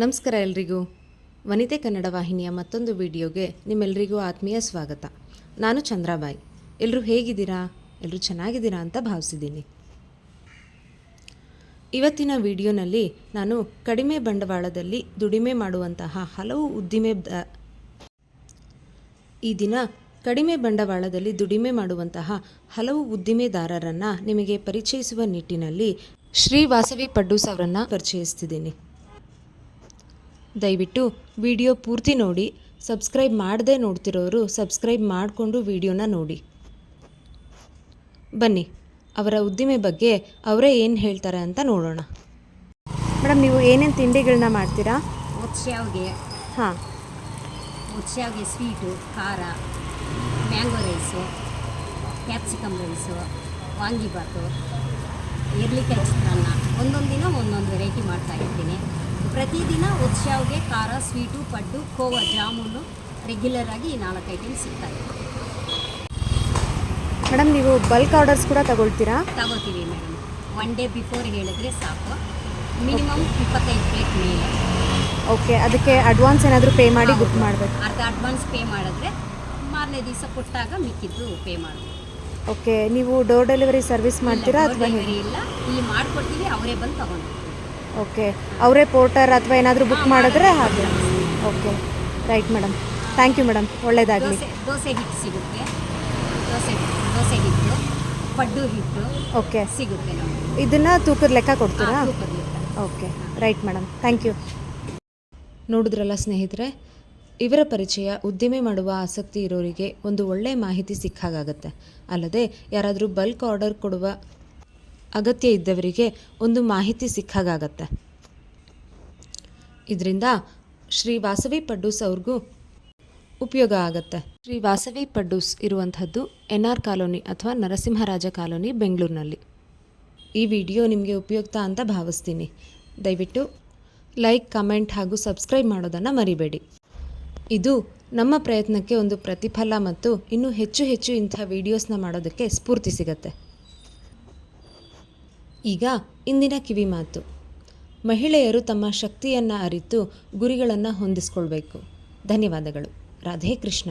ನಮಸ್ಕಾರ ಎಲ್ರಿಗೂ. ವನಿತೆ ಕನ್ನಡ ವಾಹಿನಿಯ ಮತ್ತೊಂದು ವಿಡಿಯೋಗೆ ನಿಮ್ಮೆಲ್ಲರಿಗೂ ಆತ್ಮೀಯ ಸ್ವಾಗತ. ನಾನು ಚಂದ್ರಾಬಾಯಿ. ಎಲ್ಲರೂ ಹೇಗಿದ್ದೀರಾ? ಎಲ್ಲರೂ ಚೆನ್ನಾಗಿದ್ದೀರಾ ಅಂತ ಭಾವಿಸಿದ್ದೀನಿ. ಇವತ್ತಿನ ವಿಡಿಯೋನಲ್ಲಿ ನಾನು ಕಡಿಮೆ ಬಂಡವಾಳದಲ್ಲಿ ದುಡಿಮೆ ಮಾಡುವಂತಹ ಹಲವು ಉದ್ದಿಮೆ ಈ ದಿನ ಕಡಿಮೆ ಬಂಡವಾಳದಲ್ಲಿ ದುಡಿಮೆ ಮಾಡುವಂತಹ ಹಲವು ಉದ್ದಿಮೆದಾರರನ್ನು ನಿಮಗೆ ಪರಿಚಯಿಸುವ ನಿಟ್ಟಿನಲ್ಲಿ ಶ್ರೀ ವಾಸವಿ ಪಡ್ಡೂಸ್ ಅವರನ್ನು ಪರಿಚಯಿಸ್ತಿದ್ದೀನಿ. ದಯವಿಟ್ಟು ವಿಡಿಯೋ ಪೂರ್ತಿ ನೋಡಿ ಸಬ್ಸ್ಕ್ರೈಬ್ ಮಾಡದೆ ನೋಡ್ತಿರೋರು ಸಬ್ಸ್ಕ್ರೈಬ್ ಮಾಡಿಕೊಂಡು ವಿಡಿಯೋನ ನೋಡಿ. ಬನ್ನಿ ಅವರ ಉದ್ದಿಮೆ ಬಗ್ಗೆ ಅವರೇ ಏನು ಹೇಳ್ತಾರೆ ಅಂತ ನೋಡೋಣ. ಮೇಡಮ್ ನೀವು ಏನೇನು ತಿಂಡಿಗಳನ್ನ ಮಾಡ್ತೀರಾ? ಮುತ್ಸ್ಯಾವ್ಗೆ ಹಾಂ. ಮುತ್ಸ್ಯಾವ್ಗೆ ಸ್ವೀಟು ಖಾರ ಮ್ಯಾಂಗೋ ರೈಸು ಕ್ಯಾಪ್ಸಿಕಮ್ ರೈಸು ವಾಂಗಿಬಾತು ಇರ್ಲಿಕಾಯಿ ಚಿತ್ರಾನ್ನ ಒಂದೊಂದು ದಿನ ಒಂದೊಂದು ವೆರೈಟಿ ಮಾಡ್ತಾ ಇರ್ತೀನಿ. ಪ್ರತಿದಿನ ಉತ್ಸ್ಯಾವ್ಗೆ ಖಾರ ಸ್ವೀಟು ಪಡ್ಡು ಕೋವ ಜಾಮೂನು ರೆಗ್ಯುಲರ್ ಆಗಿ ಈ ನಾಲ್ಕು ಐಟಮ್ ಸಿಗ್ತಾ ಇದೆ. ಮೇಡಮ್ ನೀವು ಬಲ್ಕ್ ಆರ್ಡರ್ಸ್ ಕೂಡ ತಗೊಳ್ತೀರಾ? ತಗೋತೀವಿ ಮೇಡಮ್. ಒನ್ ಡೇ ಬಿಫೋರ್ ಹೇಳಿದ್ರೆ ಸಾಕು. ಮಿನಿಮಮ್ ಇಪ್ಪತ್ತೈದು ಪ್ಲೇಟ್ ಮೇಲೆ. ಓಕೆ ಅದಕ್ಕೆ ಅಡ್ವಾನ್ಸ್ ಏನಾದರೂ ಪೇ ಮಾಡಿ ಬುಕ್ ಮಾಡಬೇಕು. ಅರ್ಧ ಅಡ್ವಾನ್ಸ್ ಪೇ ಮಾಡಿದ್ರೆ ಮಾರನೇ ದಿವಸ ಕೊಟ್ಟಾಗ ಮಿಕ್ಕಿದ್ದು ಪೇ ಮಾಡಬೇಕು ಓಕೆ ನೀವು ಡೋರ್ ಡೆಲಿವರಿ ಸರ್ವಿಸ್ ಮಾಡ್ತೀರಾ ಅಥವಾ ಇಲ್ಲ. ಇಲ್ಲಿ ಮಾಡ್ಕೊಡ್ತೀವಿ ಅವರೇ ಬಂದು ತಗೊಂಡು ಓಕೆ. ಅವರೇ ಪೋರ್ಟರ್ ಅಥವಾ ಏನಾದರೂ ಬುಕ್ ಮಾಡಿದ್ರೆ ಹಾಗೆ. Okay. Right madam. Thank you madam. ಒಳ್ಳೆಯದಾಗಲಿ ದೋಸೆ ದೋಸೆ ಹಿಟ್ಟು ಸಿಗುತ್ತೆ. ದೋಸೆ ದೋಸೆ ಹಿಟ್ಟು ಪಡ್ಡು ಹಿಟ್ಟು ಓಕೆ. ಸಿಗುತ್ತೆ ನಮಗೆ. ಇದನ್ನು ತೂಕದ ಲೆಕ್ಕ ಕೊಡ್ತೀರಾ? ತೂಕದ ಲೆಕ್ಕ. Okay. Right madam. Thank you ನೋಡಿದ್ರಲ್ಲ ಸ್ನೇಹಿತರೆ ಇವರ ಪರಿಚಯ ಉದ್ದಿಮೆ ಮಾಡುವ ಆಸಕ್ತಿ ಇರೋರಿಗೆ ಒಂದು ಒಳ್ಳೆಯ ಮಾಹಿತಿ ಸಿಕ್ಕಾಗತ್ತೆ ಅಲ್ಲದೆ ಯಾರಾದರೂ ಬಲ್ಕ್ ಆರ್ಡರ್ ಕೊಡುವ ಅಗತ್ಯ ಇದ್ದವರಿಗೆ ಒಂದು ಮಾಹಿತಿ ಸಿಕ್ಕಾಗತ್ತೆ ಇದರಿಂದ ಶ್ರೀ ವಾಸವಿ ಪಡ್ಡೂಸ್ ಅವ್ರಿಗೂ ಉಪಯೋಗ ಆಗತ್ತೆ. ಶ್ರೀ ವಾಸವಿ ಪಡ್ಡೂಸ್ ಇರುವಂಥದ್ದು ಎನ್ ಆರ್ ಕಾಲೋನಿ ಅಥವಾ ನರಸಿಂಹರಾಜ ಕಾಲೋನಿ ಬೆಂಗಳೂರಿನಲ್ಲಿ. ಈ ವಿಡಿಯೋ ನಿಮಗೆ ಉಪಯುಕ್ತ ಅಂತ ಭಾವಿಸ್ತೀನಿ. ದಯವಿಟ್ಟು ಲೈಕ್, ಕಮೆಂಟ್ ಹಾಗೂ ಸಬ್ಸ್ಕ್ರೈಬ್ ಮಾಡೋದನ್ನು ಮರಿಬೇಡಿ. ಇದು ನಮ್ಮ ಪ್ರಯತ್ನಕ್ಕೆ ಒಂದು ಪ್ರತಿಫಲ ಮತ್ತು ಇನ್ನೂ ಹೆಚ್ಚು ಹೆಚ್ಚು ಇಂಥ ವಿಡಿಯೋಸ್ನ ಮಾಡೋದಕ್ಕೆ ಸ್ಫೂರ್ತಿ ಸಿಗತ್ತೆ. ಈಗ ಇಂದಿನ ಕಿವಿ ಮಾತು. ಮಹಿಳೆಯರು ತಮ್ಮ ಶಕ್ತಿಯನ್ನು ಅರಿತು ಗುರಿಗಳನ್ನು ಹೊಂದಿಸ್ಕೊಳ್ಬೇಕು. ಧನ್ಯವಾದಗಳು. ರಾಧೇ ಕೃಷ್ಣ.